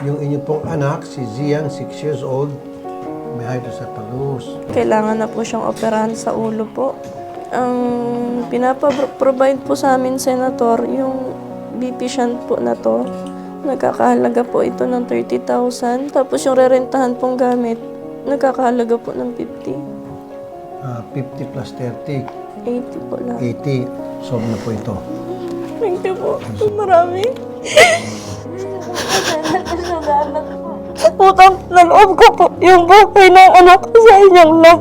Yung inyo pong anak, si Zian, 6 years old, may hydrocephalus. Kailangan na po siyang operahan sa ulo po. Ang pinapaprovide po sa amin, Senator, yung BP shunt po na to. Nagkakahalaga po ito ng 30,000. Tapos yung rerentahan pong gamit, nagkakahalaga po ng 50. Ah, 50 plus 30, 80 po lang. 80. Solve na po ito. Thank you po. Marami. Utang na loob ko po yung buhay ng anak ko sa inyong lahat.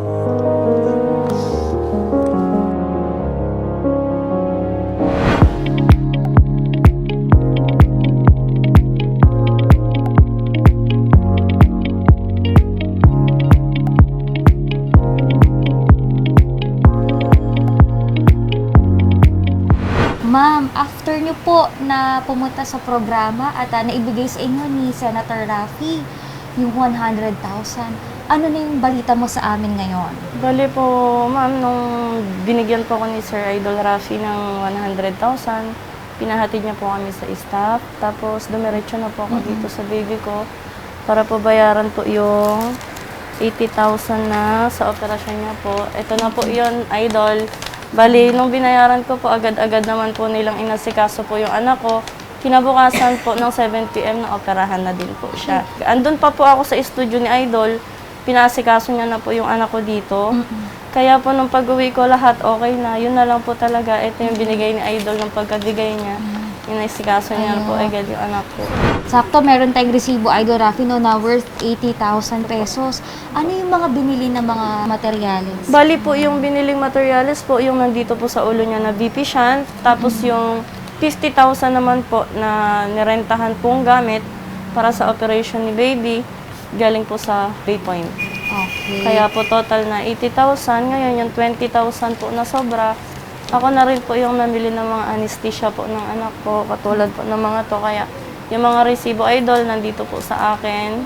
Ma'am, after nyo po na pumunta sa programa at ah, naibigay sa inyo ni Senator Raffy yung 100,000, ano na yung balita mo sa amin ngayon? Bali po, ma'am, nung binigyan po ko ni Sir Idol Rafi ng 100,000, pinahatid niya po kami sa staff. Tapos dumiretso na po ako dito sa baby ko para po bayaran po yung 80,000 na sa operasyon niya po. Ito na po yun, Idol. Bali, nung binayaran ko po, agad-agad naman po nilang inasikaso po yung anak ko. Kinabukasan po ng 7pm na operahan na din po siya. Andun pa po ako sa studio ni Idol, pinasikaso niya na po yung anak ko dito. Kaya po nung pag-uwi ko lahat okay na, yun na lang po talaga. Ito yung binigay ni Idol ng pagkabigay niya. Inasikaso niya na po agad yung anak ko. Sakto, meron tayong resibo, Idol Raffy, no, na worth 80,000 pesos. Ano yung mga binili na mga materyales? Bali po yung biniling materials po, yung nandito po sa ulo niya na BP shunt. Tapos yung 50,000 naman po na nirentahan pong gamit para sa operation ni baby, galing po sa Baypoint. Okay. Kaya po total na 80,000. Ngayon yung 20,000 po na sobra. Ako na rin po yung namili ng mga anesthesia po ng anak ko, katulad po ng mga to. Kaya yung mga resibo idol nandito po sa akin.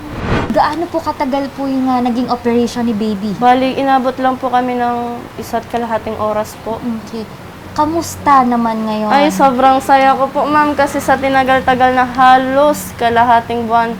Gaano po katagal po yung ah, naging operation ni baby? Bali, inabot lang po kami ng isa't kalahating oras po. Okay. Kamusta naman ngayon? Ay, sobrang saya ko po, ma'am, kasi sa tinagal-tagal na halos kalahating buwan,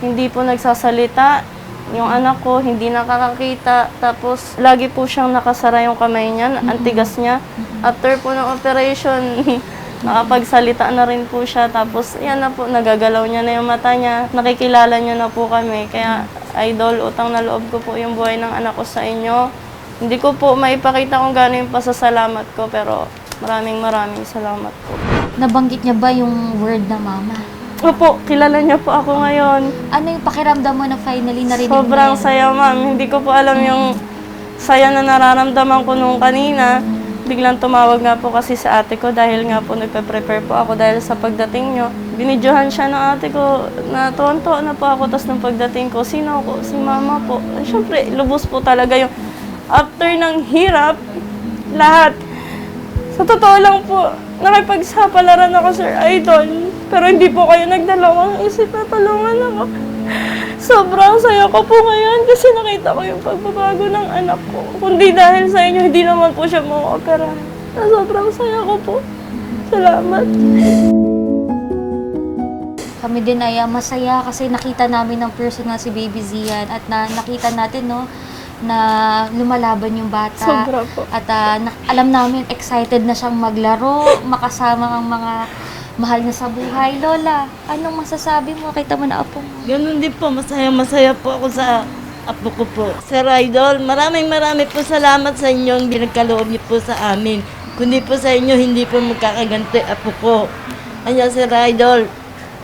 hindi po nagsasalita. Yung anak ko, hindi nakakakita. Tapos, lagi po siyang nakasara yung kamay niya, ang tigas niya. After po ng operation, nakapagsalita na rin po siya. Tapos, yan na po, nagagalaw niya na yung mata niya. Nakikilala niya na po kami. Kaya, idol, utang na loob ko po yung buhay ng anak ko sa inyo. Hindi ko po maipakita kung gaano yung pasasalamat ko, pero maraming maraming salamat po. Nabanggit niya ba yung word na mama? Opo, kilala niya po ako ngayon. Ano yung pakiramdam mo na finally narinig Sobrang mo yan? saya, ma'am. Hindi ko po alam yung saya na nararamdaman ko nung kanina. Biglang tumawag nga po kasi sa ate ko dahil nga po nagpe-prepare po ako dahil sa pagdating nyo. Binidyohan siya ng ate ko na tuwan na po ako. Tapos nung pagdating ko, sino ko? Si mama po. Siyempre, lubos po talaga yung after ng hirap, lahat. Sa totoo lang po, nakipagsapalaran ako, Sir Idol. Pero hindi po kayo nagdalawang isip na tulungan ako. Sobrang saya ko po ngayon kasi nakita ko yung pagbabago ng anak ko. Kundi dahil sa inyo, hindi naman po siya mauopera. Na sobrang saya ko po. Salamat. Kami din ay masaya kasi nakita namin ng personal si Baby Zian at na, nakita natin no na lumalaban yung bata. Sobra po. At ah, na- alam namin excited na siyang maglaro, makasama ang mga mahal na sa buhay. Lola, anong masasabi mo? Kita mo na apo mo. Ganun din po, masaya-masaya po ako sa apo ko po. Sir Idol, maraming maraming po salamat sa inyong binagkaloob niyo po sa amin. Kundi po sa inyo, hindi po magkakaganto yung apo ko. Kanya Sir Idol,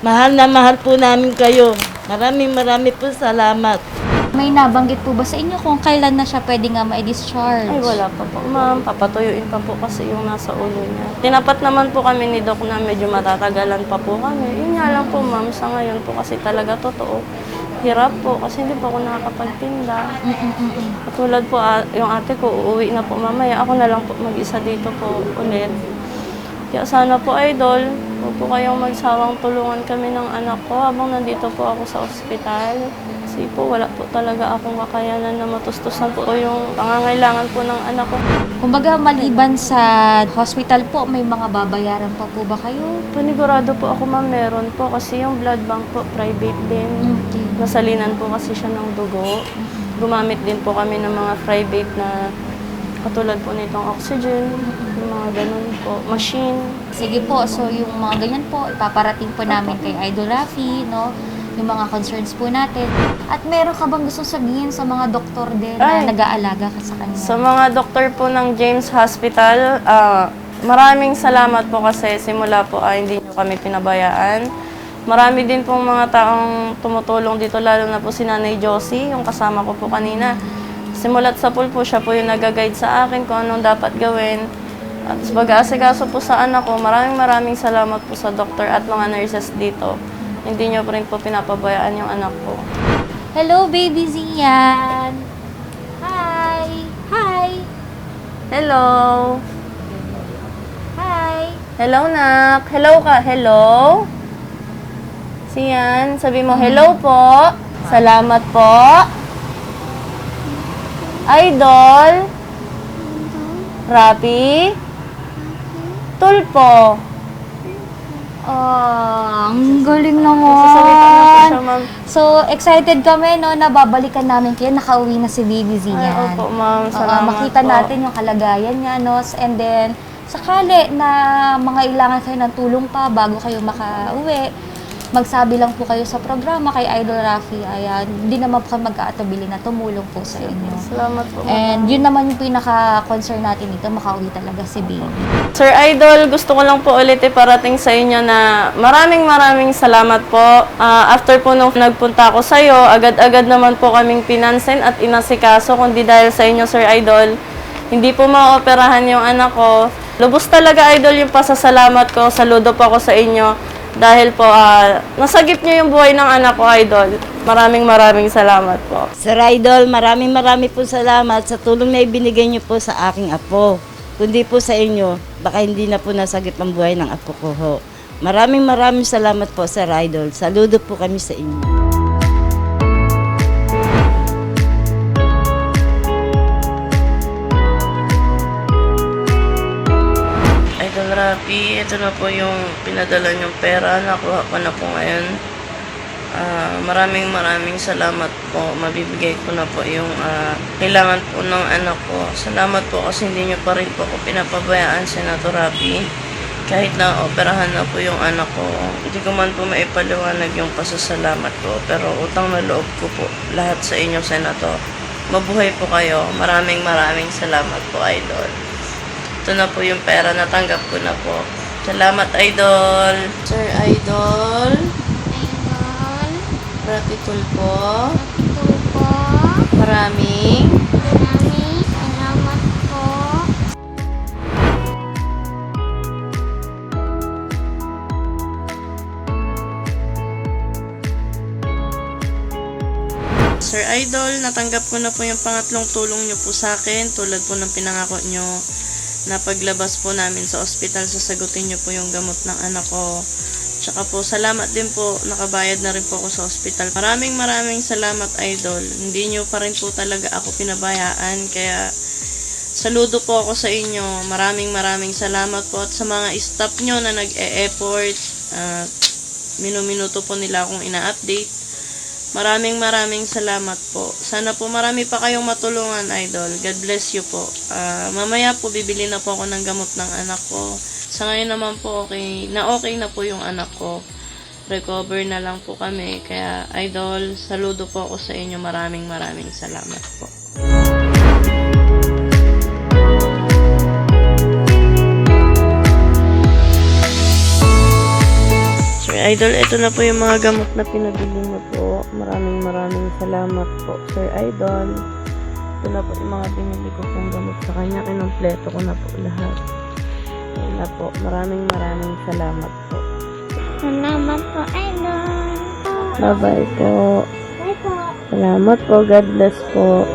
mahal na mahal po namin kayo. Maraming maraming po salamat. May nabanggit po ba sa inyo kung kailan na siya pwede nga ma-discharge? Ay, wala pa po. Ma'am, papatuyuin pa po kasi yung nasa ulo niya. Tinapat naman po kami ni Doc na medyo matatagalan pa po kami. Yun nga lang po, ma'am, sa ngayon po kasi talaga totoo. Hirap po kasi hindi po ako nakakapagtinda. Katulad po, ah, yung ate ko, uuwi na po mamaya. Ako na lang po mag-isa dito po ulit. Kaya sana po, idol, huwag po kayong magsawang tulungan kami ng anak ko habang nandito po ako sa ospital. Kasi po wala po talaga akong kakayanan na matustusan po yung pangangailangan po ng anak ko. Kumbaga, maliban sa hospital po, may mga babayaran pa po ba kayo? Panigurado po ako ma'am, meron po kasi yung blood bank po private din. Okay. Nasalinan po kasi siya ng dugo. Gumamit din po kami ng mga private na katulad po nitong oxygen, yung mga ganun po, machine. Sige po, so yung mga ganyan po, ipaparating po namin kay Idol Rafi, no? Yung mga concerns po natin. At meron ka bang gusto sabihin sa mga doktor din na Ay. nag-aalaga ka sa kanya? Sa mga doktor po ng James Hospital, ah, maraming salamat po kasi simula po ah, hindi nyo kami pinabayaan. Marami din pong mga taong tumutulong dito, lalo na po si Nanay Josie, yung kasama ko po kanina. Simulat sa pool po, siya po yung nag-guide sa akin kung anong dapat gawin. At pag-aasikaso po sa anak ko, maraming maraming salamat po sa doktor at mga nurses dito. Hindi nyo po rin po pinapabayaan yung anak ko. Hello, baby Zian! Hi! Hi! Hello! Hi! Hello, nak. Hello ka. Hello? Siyan, sabi mo, hello po. Salamat po. Idol. Rapi. Tulpo. Oh, ang galing siya, naman! ma'am. So, excited kami, no, na babalikan namin kayo. Nakauwi na si baby Zian. Ay, opo, ma'am. Oo, Salamat makita po. natin yung kalagayan niya, no? And then, sakali na mga ilangan kayo ng tulong pa bago kayo makauwi, magsabi lang po kayo sa programa kay Idol Rafi. Ayan, hindi naman po mag-aatabili na tumulong po sa inyo. Salamat po. And yun naman yung pinaka-concern natin dito, makauwi talaga si baby. Sir Idol, gusto ko lang po ulit iparating sa inyo na maraming maraming salamat po. Ah, after po nung nagpunta ako sa iyo, agad-agad naman po kaming pinansin at inasikaso kundi dahil sa inyo Sir Idol, hindi po maoperahan yung anak ko. Lubos talaga Idol yung pasasalamat ko. Saludo po ako sa inyo dahil po ah, nasagip niyo yung buhay ng anak ko Idol. Maraming maraming salamat po. Sir Idol, maraming maraming po salamat sa tulong na ibinigay niyo po sa aking apo. Kundi po sa inyo, baka hindi na po nasagip ang buhay ng apo ko. Maraming maraming salamat po, Sir Idol. Saludo po kami sa inyo. Rapi, ito na po yung pinadala niyong pera. Nakuha ko na po ngayon. Ah, maraming maraming salamat po. Mabibigay ko na po yung ah, kailangan po ng anak ko. Salamat po kasi hindi niyo pa rin po ako pinapabayaan, Senator Rapi. Kahit na operahan na po yung anak ko, hindi ko man po maipaliwanag yung pasasalamat ko. Pero utang na loob ko po lahat sa inyo, Senator. Mabuhay po kayo. Maraming maraming salamat po, Idol. Ito na po yung pera, natanggap ko na po. Salamat, Idol. Sir Idol. Idol, Gratitude po. ito po. Maraming. Maraming salamat po. Sir Idol, natanggap ko na po yung pangatlong tulong nyo po sa akin. Tulad po ng pinangako nyo na paglabas po namin sa ospital, sasagutin nyo po yung gamot ng anak ko. Tsaka po, salamat din po, nakabayad na rin po ako sa ospital. Maraming maraming salamat, Idol. Hindi nyo pa rin po talaga ako pinabayaan, kaya saludo po ako sa inyo. Maraming maraming salamat po at sa mga staff nyo na nag-e-effort. at minuminuto po nila akong ina-update. Maraming maraming salamat po. Sana po marami pa kayong matulungan, Idol. God bless you po. Ah, mamaya po bibili na po ako ng gamot ng anak ko. Sa ngayon naman po okay, na okay na po yung anak ko. Recover na lang po kami. Kaya, Idol, saludo po ako sa inyo. Maraming maraming salamat po. Idol, ito na po yung mga gamot na pinabili niyo po. Maraming maraming salamat po, Sir Idol. Ito na po yung mga binili ko pong gamot sa kanya. Kinompleto ko na po lahat. Ayan na po. Maraming maraming salamat po. Salamat po, Idol. Bye-bye po. Bye po. Salamat po. God bless po.